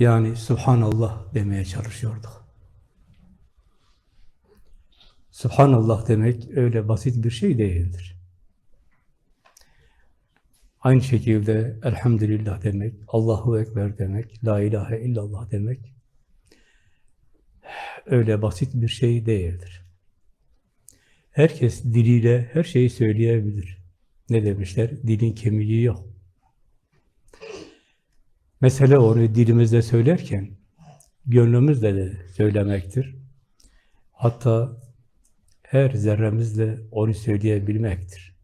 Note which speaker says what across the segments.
Speaker 1: Yani Subhanallah demeye çalışıyorduk. Subhanallah demek öyle basit bir şey değildir. Aynı şekilde Elhamdülillah demek, Allahu Ekber demek, La ilahe illallah demek öyle basit bir şey değildir. Herkes diliyle her şeyi söyleyebilir. Ne demişler? Dilin kemiği yok. Mesele onu dilimizde söylerken gönlümüzle de söylemektir. Hatta her zerremizle onu söyleyebilmektir.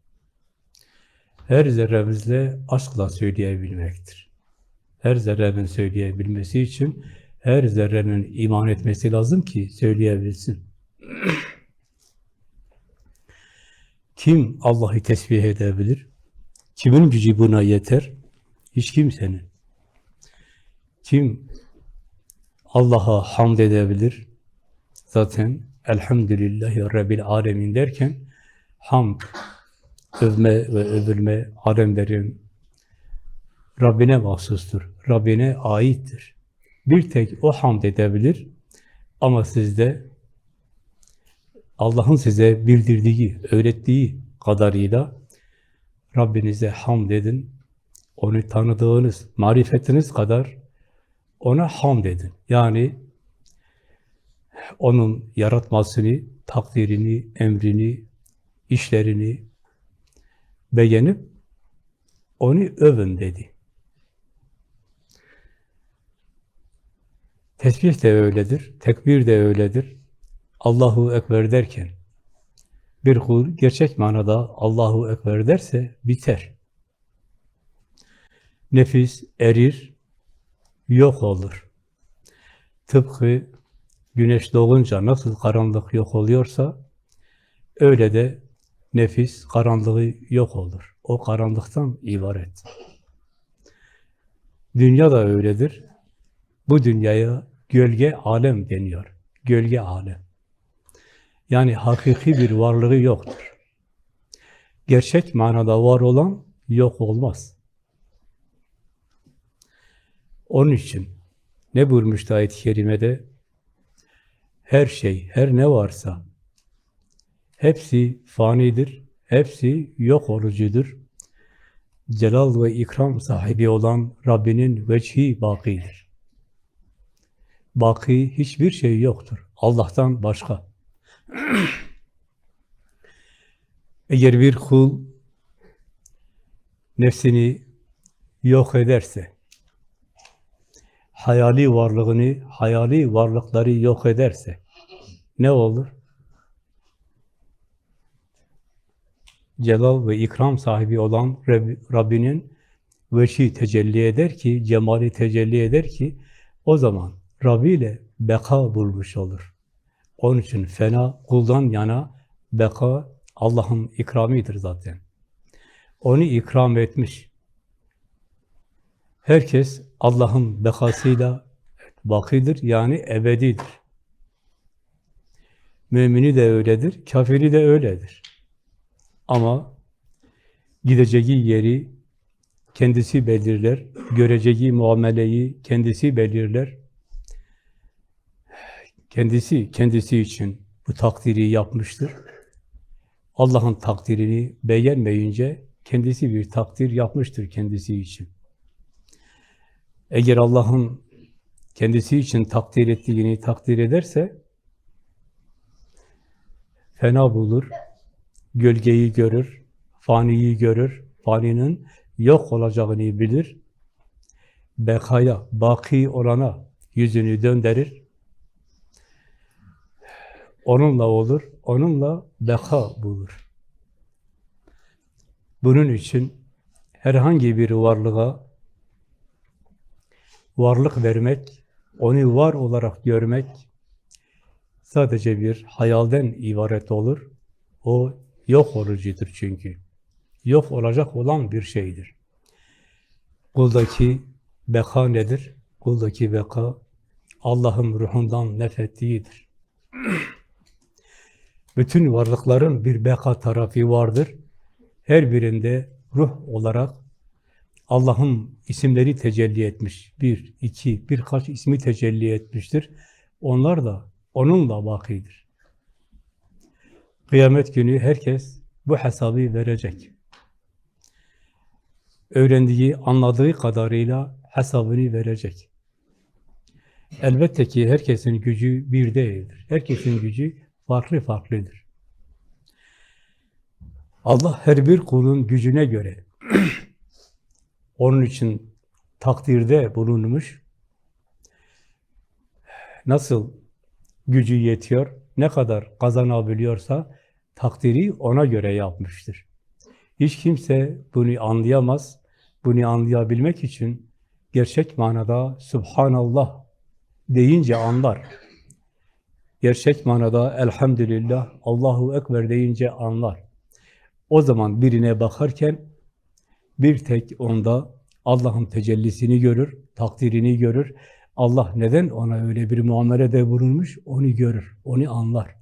Speaker 1: Her zerremizle aşkla söyleyebilmektir. Her zerrenin söyleyebilmesi için her zerrenin iman etmesi lazım ki söyleyebilsin. Kim Allah'ı tesbih edebilir? Kimin gücü buna yeter? Hiç kimsenin. Kim Allah'a hamd edebilir? Zaten Elhamdülillahi Rabbil Alemin derken hamd, övme ve övülme alemlerin Rabbine mahsustur. Rabbine aittir. Bir tek o hamd edebilir ama sizde Allah'ın size bildirdiği, öğrettiği kadarıyla Rabbinize hamd edin. Onu tanıdığınız, marifetiniz kadar ona hamd edin. Yani onun yaratmasını, takdirini, emrini, işlerini beğenip onu övün dedi. Tesbih de öyledir, tekbir de öyledir. Allahu Ekber derken bir kul gerçek manada Allahu Ekber derse biter. Nefis erir, yok olur. Tıpkı güneş doğunca nasıl karanlık yok oluyorsa öyle de nefis karanlığı yok olur. O karanlıktan ibaret. Dünya da öyledir. Bu dünyaya gölge alem deniyor. Gölge alem. Yani hakiki bir varlığı yoktur. Gerçek manada var olan yok olmaz. Onun için ne buyurmuştu ayet-i kerimede? Her şey, her ne varsa hepsi fanidir, hepsi yok olucudur. Celal ve ikram sahibi olan Rabbinin veçhi bakidir. Baki hiçbir şey yoktur. Allah'tan başka. Eğer bir kul nefsini yok ederse, hayali varlığını, hayali varlıkları yok ederse ne olur? Celal ve ikram sahibi olan Rabbinin veçi tecelli eder ki, cemali tecelli eder ki, o zaman Rabbi ile beka bulmuş olur. Onun için fena, kuldan yana beka Allah'ın ikramidir zaten. Onu ikram etmiş. Herkes Allah'ın bekasıyla bakidir, yani ebedidir. Mümini de öyledir, kafiri de öyledir. Ama gideceği yeri kendisi belirler, göreceği muameleyi kendisi belirler. Kendisi, kendisi için bu takdiri yapmıştır. Allah'ın takdirini beğenmeyince kendisi bir takdir yapmıştır kendisi için. Eğer Allah'ın kendisi için takdir ettiğini takdir ederse fena bulur, gölgeyi görür, faniyi görür, faninin yok olacağını bilir, bekaya, baki olana yüzünü döndürür, onunla olur, onunla beka bulur. Bunun için herhangi bir varlığa varlık vermek, onu var olarak görmek sadece bir hayalden ibaret olur. O yok olucudur çünkü. Yok olacak olan bir şeydir. Kuldaki beka nedir? Kuldaki beka Allah'ın ruhundan nefettiğidir. Bütün varlıkların bir beka tarafı vardır. Her birinde ruh olarak Allah'ın isimleri tecelli etmiş. Bir, iki, birkaç ismi tecelli etmiştir. Onlar da onunla bakidir. Kıyamet günü herkes bu hesabı verecek. Öğrendiği, anladığı kadarıyla hesabını verecek. Elbette ki herkesin gücü bir değildir. Herkesin gücü farklı farklıdır. Allah her bir kulun gücüne göre onun için takdirde bulunmuş. Nasıl gücü yetiyor, ne kadar kazanabiliyorsa takdiri ona göre yapmıştır. Hiç kimse bunu anlayamaz. Bunu anlayabilmek için gerçek manada Subhanallah deyince anlar. Gerçek manada Elhamdülillah, Allahu Ekber deyince anlar. O zaman birine bakarken bir tek onda Allah'ın tecellisini görür, takdirini görür. Allah neden ona öyle bir muamelede bulunmuş onu görür, onu anlar.